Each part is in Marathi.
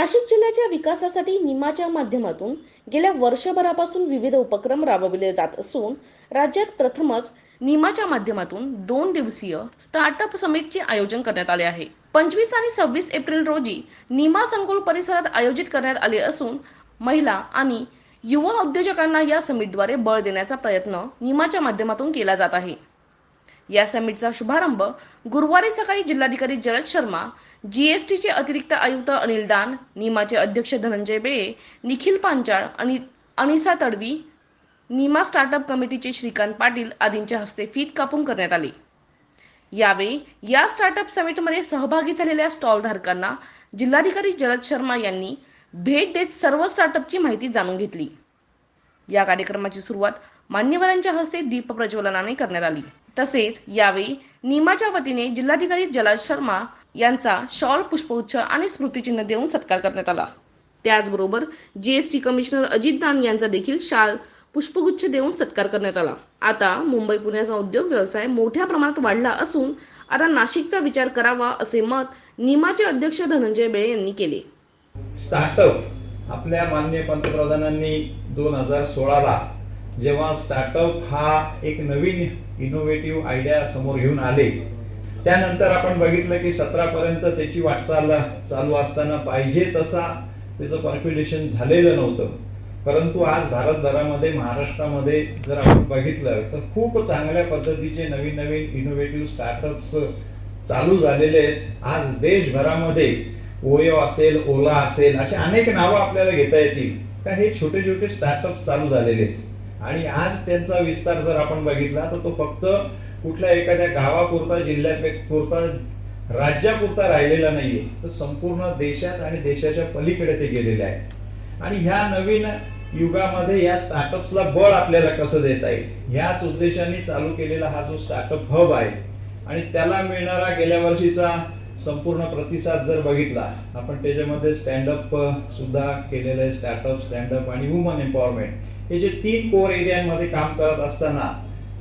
नाशिक जिल्ह्याच्या विकासासाठी निमाच्या माध्यमातून गेल्या वर्षभरापासून विविध उपक्रम राबविले जात असून राज्यात प्रथमच निमाच्या माध्यमातून दोन दिवसीय स्टार्टअप समिटचे आयोजन करण्यात आले आहे. पंचवीस आणि सव्वीस एप्रिल रोजी निमा संकुल परिसरात आयोजित करण्यात आले असून महिला आणि युवा उद्योजकांना या समिटद्वारे बळ देण्याचा प्रयत्न निमाच्या माध्यमातून केला जात आहे. या समिटचा शुभारंभ गुरुवारी सकाळी जिल्हाधिकारी जलद शर्मा जीएसटीचे अतिरिक्त आयुक्त अनिल दान निमाचे अध्यक्ष धनंजय बेळे निखिल पांचाळ आणि अनिसा तडवी निमा स्टार्टअप कमिटीचे श्रीकांत पाटील आदींच्या हस्ते फीत कापून करण्यात आली. यावेळी या स्टार्टअप समिटमध्ये सहभागी झालेल्या स्टॉलधारकांना जिल्हाधिकारी जलद शर्मा यांनी भेट देत सर्व स्टार्टअपची माहिती जाणून घेतली. या कार्यक्रमाची सुरुवात मान्यवरांच्या हस्ते दीप प्रज्वलनाने करण्यात आली. तसेच यावेळी निमाच्या वतीने जिल्हाधिकारी जलद शर्मा यांचा शॉल पुष्पगुच्छ आणि स्मृतिचिन्ह देऊन सत्कार करण्यात आला. त्याचबरोबर जीएसटी कमिशनर अजित दान यांचा देखील शाल पुष्पगुच्छ देऊन सत्कार करण्यात आला. आता मुंबई पुण्याचा उद्योग व्यवसाय मोठ्या प्रमाणात वाढला असून आता नाशिकचा विचार करावा असे मत निमाचे अध्यक्ष धनंजय बेळे यांनी केले. स्टार्टअप आपल्या माननीय पंतप्रधानांनी दोन हजार सोळाला जेव्हा स्टार्टअप हा एक नवीन इनोव्हेटिव्ह आयडिया समोर घेऊन आले त्यानंतर आपण बघितलं की सतरा पर्यंत त्याची वाटचाल चालू असताना पाहिजे तसा त्याचं पर्क्युलेशन झालेलं नव्हतं. परंतु आज भारतभरामध्ये महाराष्ट्रामध्ये जर आपण बघितलं तर खूप चांगल्या पद्धतीचे नवीन नवीन इनोव्हेटिव्ह स्टार्टअप्स चालू झालेले आहेत. आज देशभरामध्ये ओयो असेल ओला असेल असे अनेक नावं आपल्याला घेता येतील. का हे छोटे छोटे स्टार्टअप्स चालू झालेले आहेत. आणि आज त्यांचा विस्तार जर आपण बघितला तर तो फक्त कुठल्या एखाद्या गावापुरता जिल्ह्यापुरता राज्यापुरता राहिलेला नाहीये. तर संपूर्ण देशात आणि देशाच्या पलीकडे ते गेलेले आहे आणि ह्या नवीन युगामध्ये या स्टार्टअप्सला बळ आपल्याला कसं देता येईल? ह्याच उद्देशाने चालू केलेला हा जो स्टार्टअप हब आहे आणि त्याला मिळणारा गेल्या वर्षीचा संपूर्ण प्रतिसाद जर बघितला आपण त्याच्यामध्ये स्टँडअप सुद्धा केलेलं आहे स्टार्टअप स्टँडअप आणि वुमन एम्पॉवरमेंट. हे जे तीन कोर एरियांमध्ये काम करत असताना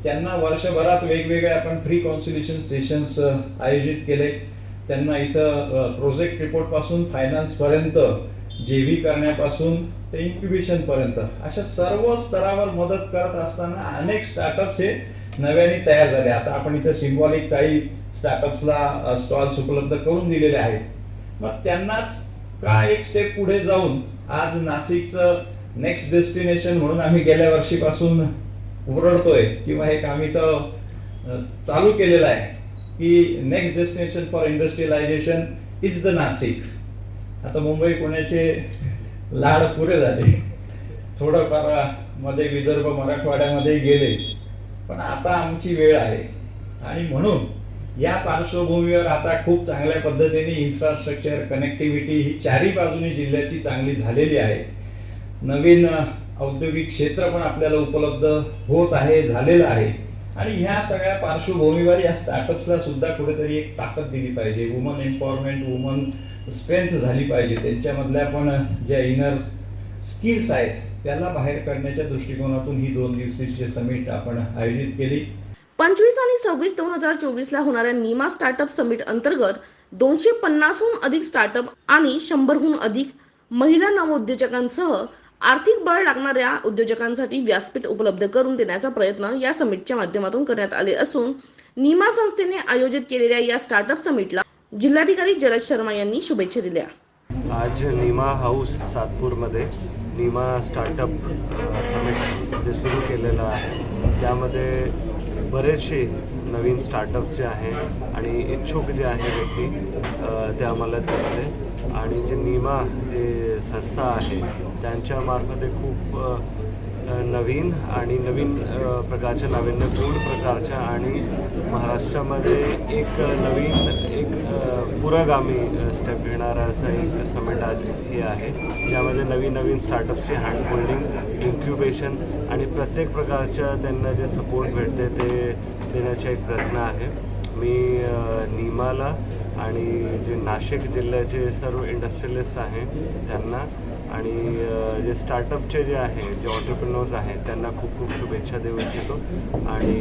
त्यांना वर्षभरात वेगवेगळे आपण फ्री कॉन्सुलेशन सेशन्स आयोजित केले. त्यांना इथं प्रोजेक्ट रिपोर्टपासून फायनान्स पर्यंत करण्यापासून ते इन्क्युबेशनपर्यंत अशा सर्व स्तरावर मदत करत असताना अनेक स्टार्टअप्स हे नव्याने तयार झाले. आता आपण इथं सिम्बॉलिक काही स्टार्टअप्सला स्टॉल्स उपलब्ध करून दिलेले आहेत. मग त्यांनाच का एक स्टेप पुढे जाऊन आज नाशिकचं नेक्स्ट डेस्टिनेशन म्हणून आम्ही गेल्या वर्षीपासून उमरडतोय किंवा हे काम इथं चालू केलेलं आहे की next destination for industrialisation is the Nashik आता मुंबई पुण्याचे लाड पुरे झाले. थोडंफारमध्ये विदर्भ मराठवाड्यामध्ये गेले. पण आता आमची वेळ आहे. आणि म्हणून या पार्श्वभूमीवर आता खूप चांगल्या पद्धतीने इन्फ्रास्ट्रक्चर कनेक्टिव्हिटी ही चारी बाजूनी जिल्ह्याची चांगली झालेली आहे. नवीन औद्योगिक क्षेत्र पण आपल्याला उपलब्ध होत आहे झालेलं आहे. आणि ह्या सगळ्या पार्श्वभूमीवर या स्टार्टअप्सला सुद्धा कुठेतरी एक ताकद दिली पाहिजे. वुमन एम्पॉवरमेंट वुमन स्ट्रेंथ झाली पाहिजे. त्यांच्यामधल्या पण ज्या इनर स्किल्स आहेत त्याला बाहेर काढण्याच्या दृष्टिकोनातून ही दोन दिवसीय समिट आपण आयोजित केली. पंचवीस आणि सव्वीस दोन हजार चोवीस ला होणाऱ्या निमा स्टार्टअप समिट अंतर्गत दोनशे पन्नासहून अधिक स्टार्टअप आणि शंभरहून अधिक महिला नवउद्योजकांसह आर्थिक बळ लागणाऱ्या उद्योजकांसाठी व्यासपीठ उपलब्ध करून देण्याचा प्रयत्न या समिटच्या माध्यमातून करण्यात आले असून निमा संस्थेने आयोजित केलेल्या या स्टार्टअप समिटला जिल्हाधिकारी जलद शर्मा यांनी शुभेच्छा दिल्या. आज Nima house सातपूरमध्ये Nima startup summit जे सुरू केलेलं आहे त्यामध्ये बरेचसे नवीन स्टार्टअप जे आहे आणि इच्छुक जे आहे व्यक्ती ते आम्हाला दिसते आणि जे निमा जे संस्था आहे त्यांच्यामार्फत ते खूप नवीन आणि नवीन प्रकारच्या नाविन्यपूर्ण प्रकारच्या आणि महाराष्ट्रामध्ये एक नवीन एक पुरोगामी स्टेप घेणारा असं एक समिट आज हे आहे. ज्यामध्ये नवीन नवीन स्टार्टअप्सची हँड होल्डिंग इन्क्युबेशन आणि प्रत्येक प्रकारच्या त्यांना जे सपोर्ट भेटते ते देण्याचा एक प्रयत्न आहे. मी नीमाला निमाला आणि जे नाशिक जिल्ह्याचे सर्व इंडस्ट्रियलिस्ट आहे त्यांना आणि जे स्टार्टअपचे जे आहे जे ऑन्टरप्रिनर्स आहेत त्यांना खूप खूप शुभेच्छा देऊ इच्छितो. आणि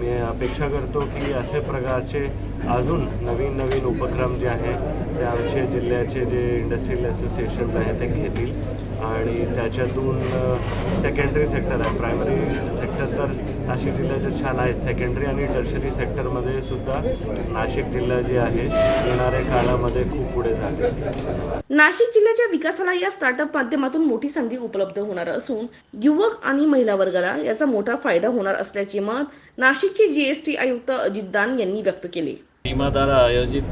मी अपेक्षा करतो की असे प्रकारचे अजून नवीन नवीन उपक्रम जे आहे ते आमचे जिल्ह्याचे जे इंडस्ट्रियल असोसिएशन्स आहेत ते घेतील. आणि त्याच्यातून सेकंडरी सेक्टर आहे. प्रायमरी सेक्टर तर नाशिक जिल्ह्याचे छान आहेत. सेकंडरी आणि टर्शरी सेक्टरमध्ये सुद्धा नाशिक जिल्हा जे आहे येणाऱ्या काळामध्ये खूप पुढे जाते नाशिक जिल्ह्याच्या विकासाला या स्टार्टअप माध्यमातून मोठी संधी उपलब्ध होणार असून युवक आणि महिला वर्गाला याचा मोठा फायदा होणार असल्याचे मत नाशिकचे जीएसटी आयुक्त अजित दान यांनी व्यक्त केले. बीमा द्वारा आयोजित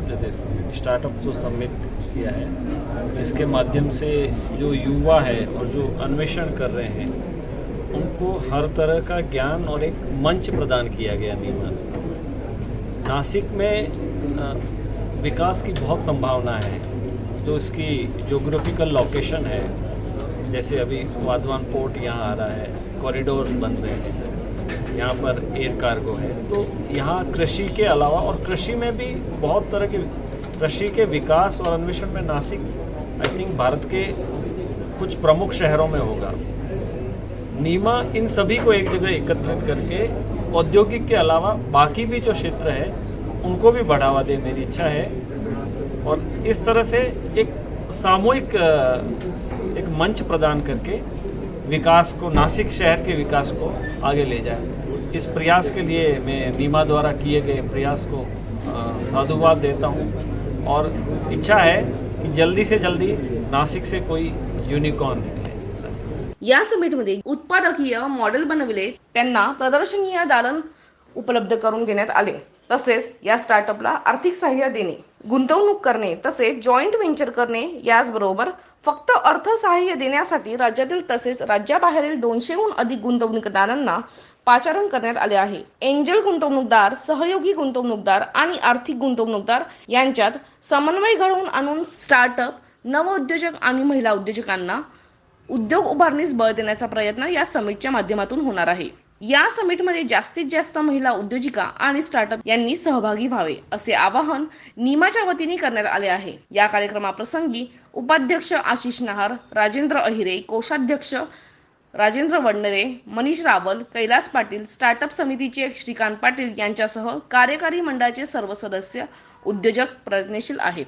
स्टार्टअप जो समिट किया है, इसके माध्यम से जो युवा है और जो अन्वेषण कर रहे हैं, उनको हर तरह का ज्ञान और एक मंच प्रदान किया गया बीमा नासिक में विकास की बहुत संभावना है। जो इसकी जोग्राफिकल लोकेशन है, जैसे अभी वाधवान पोर्ट यहाँ आ रहा है कॉरिडोर बन रहे हैं। यहाँ पर एयर कार्गो है। तो यहाँ कृषि के अलावा और कृषि में भी बहुत तरह के कृषि के विकास और अन्वेषण में नासिक आई थिंक भारत के कुछ प्रमुख शहरों में होगा। नीमा इन सभी को एक जगह एकत्रित करके औद्योगिक के अलावा बाकी भी जो क्षेत्र है, उनको भी बढ़ावा दे मेरी इच्छा है। और इस तरह से एक सामूहिक एक मंच प्रदान करके विकास को नासिक शहर के विकास को आगे ले जाए। इस प्रयास के लिए मैं नीमा द्वारा किए गए प्रयास को साधुवाद देता हूँ। और इच्छा है कि जल्दी से जल्दी नासिक से कोई युनिकॉर्न या समिटमध्ये उत्पादकीय मॉडेल बनविले त्यांना प्रदर्शनीय दालन उपलब्ध करून देण्यात आले. तसेच या स्टार्टअपला आर्थिक सहाय्य देणे. गुंतवणूक करणे तसेच जॉईंट व्हेंचर करणे याचबरोबर फक्त अर्थसहाय्य देण्यासाठी राज्यातील तसेच राज्याबाहेरील दोनशेहून अधिक गुंतवणूकदारांना पाचारण करण्यात आले आहे. एंजल गुंतवणूकदार सहयोगी गुंतवणूकदार आणि आर्थिक गुंतवणूकदार यांच्यात समन्वय घडवून आणून स्टार्टअप नवउद्योजक आणि महिला उद्योजकांना उद्योग उभारणीस बळ देण्याचा प्रयत्न या समिटच्या माध्यमातून होणार आहे. या समिटमध्ये जास्तीत जास्त महिला उद्योजिका आणि स्टार्टअप यांनी सहभागी व्हावे असे आवाहन निमाच्या वतीने करण्यात आले आहे. या कार्यक्रमाप्रसंगी उपाध्यक्ष आशिष नहार राजेंद्र अहिरे कोषाध्यक्ष राजेंद्र वडनरे मनीष रावल कैलास पाटील स्टार्टअप समितीचे श्रीकांत पाटील यांच्यासह कार्यकारी मंडळाचे सर्व सदस्य उद्योजक प्रयत्नशील आहेत.